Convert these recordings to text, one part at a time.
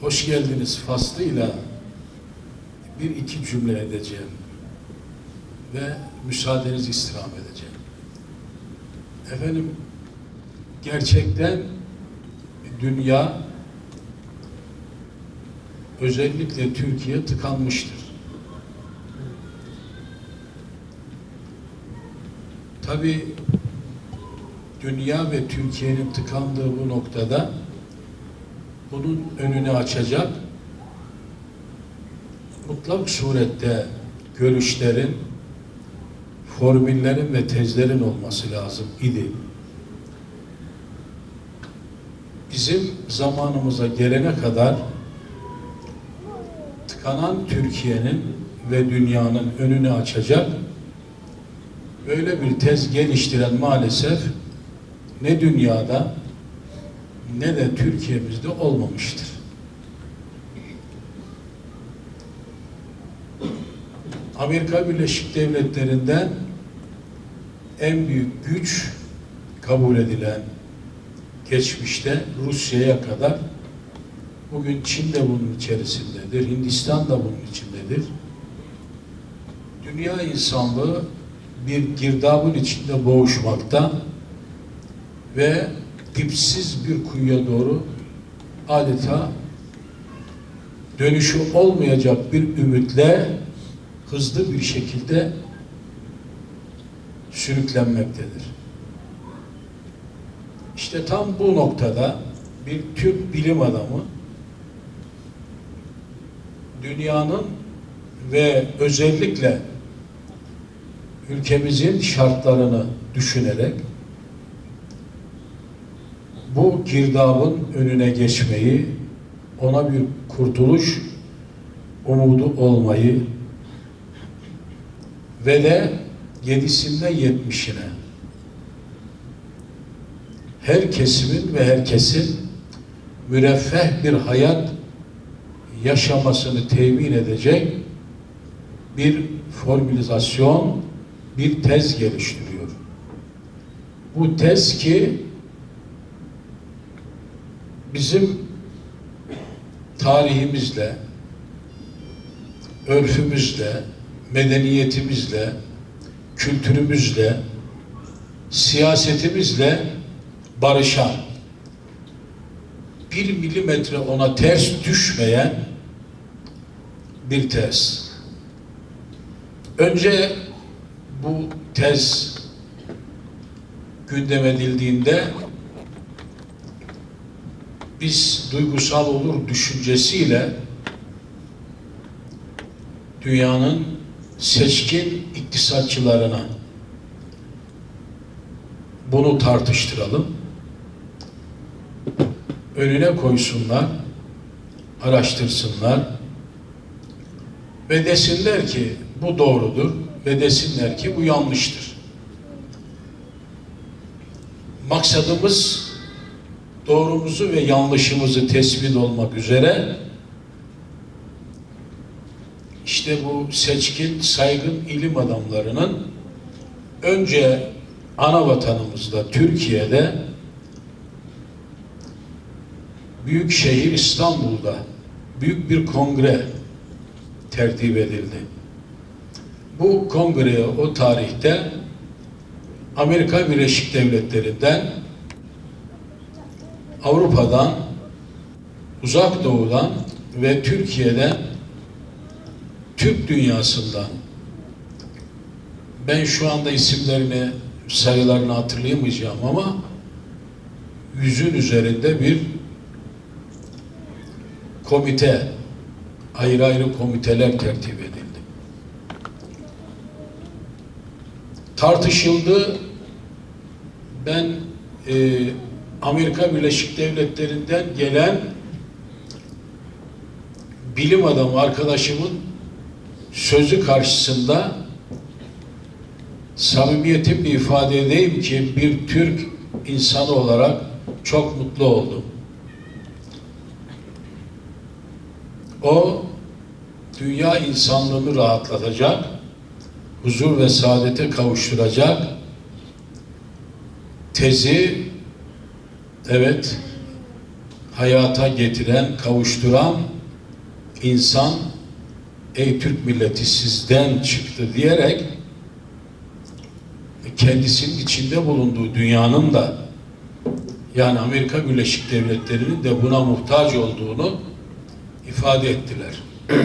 hoş geldiniz faslıyla bir iki cümle edeceğim ve müsaadenizi istirham edeceğim. Efendim gerçekten dünya özellikle Türkiye tıkanmıştır. Tabi dünya ve Türkiye'nin tıkandığı bu noktada bunun önünü açacak mutlak surette görüşlerin, formüllerin ve tezlerin olması lazım idi. Bizim zamanımıza gelene kadar tıkanan Türkiye'nin ve dünyanın önünü açacak böyle bir tez geliştiren maalesef ne dünyada ne de Türkiye'mizde olmamıştır. Amerika Birleşik Devletleri'nden en büyük güç kabul edilen geçmişte Rusya'ya kadar bugün Çin de bunun içerisindedir, Hindistan da bunun içindedir. Dünya insanlığı bir girdabın içinde boğuşmakta ve dipsiz bir kuyuya doğru adeta dönüşü olmayacak bir ümitle hızlı bir şekilde sürüklenmektedir. İşte tam bu noktada bir Türk bilim adamı dünyanın ve özellikle ülkemizin şartlarını düşünerek bu girdabın önüne geçmeyi, ona bir kurtuluş umudu olmayı ve de yedisinden yetmişine her kesimin ve herkesin müreffeh bir hayat yaşamasını temin edecek bir formülizasyon, bir tez geliştiriyor. Bu tez ki bizim tarihimizle, örfümüzle, medeniyetimizle, kültürümüzle, siyasetimizle barışan, bir milimetre ona ters düşmeyen bir tez. Önce bu tez gündem edildiğinde biz duygusal olur düşüncesiyle dünyanın seçkin iktisatçılarına bunu tartıştıralım. Önüne koysunlar, araştırsınlar ve desinler ki bu doğrudur ve desinler ki bu yanlıştır. Maksadımız doğrumuzu ve yanlışımızı tespit olmak üzere işte bu seçkin, saygın ilim adamlarının önce ana vatanımızda, Türkiye'de büyük şehir İstanbul'da büyük bir kongre tertip edildi. Bu kongreye o tarihte Amerika Birleşik Devletleri'nden Avrupa'dan Uzak Doğu'dan ve Türkiye'den Türk dünyasından ben şu anda isimlerini sayılarını hatırlayamayacağım ama yüzün üzerinde bir komite ayrı ayrı komiteler tertip edildi. Tartışıldı. Ben e, Amerika Birleşik Devletleri'nden gelen bilim adamı arkadaşımın sözü karşısında samimiyetimle ifade edeyim ki bir Türk insanı olarak çok mutlu oldum. O dünya insanlığını rahatlatacak, huzur ve saadete kavuşturacak tezi evet hayata getiren, kavuşturan insan ey Türk milleti sizden çıktı diyerek kendisinin içinde bulunduğu dünyanın da yani Amerika Birleşik Devletleri'nin de buna muhtaç olduğunu ifade ettiler.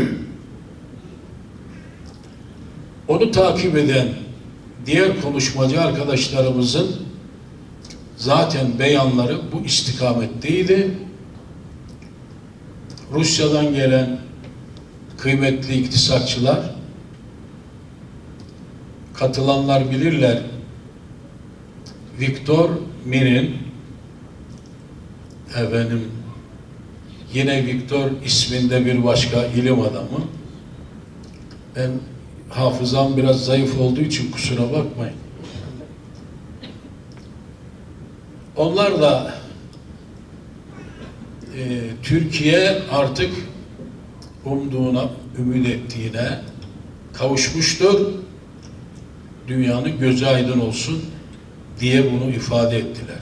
Onu takip eden diğer konuşmacı arkadaşlarımızın zaten beyanları bu istikametteydi. Rusya'dan gelen kıymetli iktisatçılar katılanlar bilirler. Viktor Min'in efendim yine Viktor isminde bir başka ilim adamı. Ben hafızam biraz zayıf olduğu için kusura bakmayın. Onlar da e, Türkiye artık umduğuna, ümit ettiğine kavuşmuştur. Dünyanın gözü aydın olsun diye bunu ifade ettiler.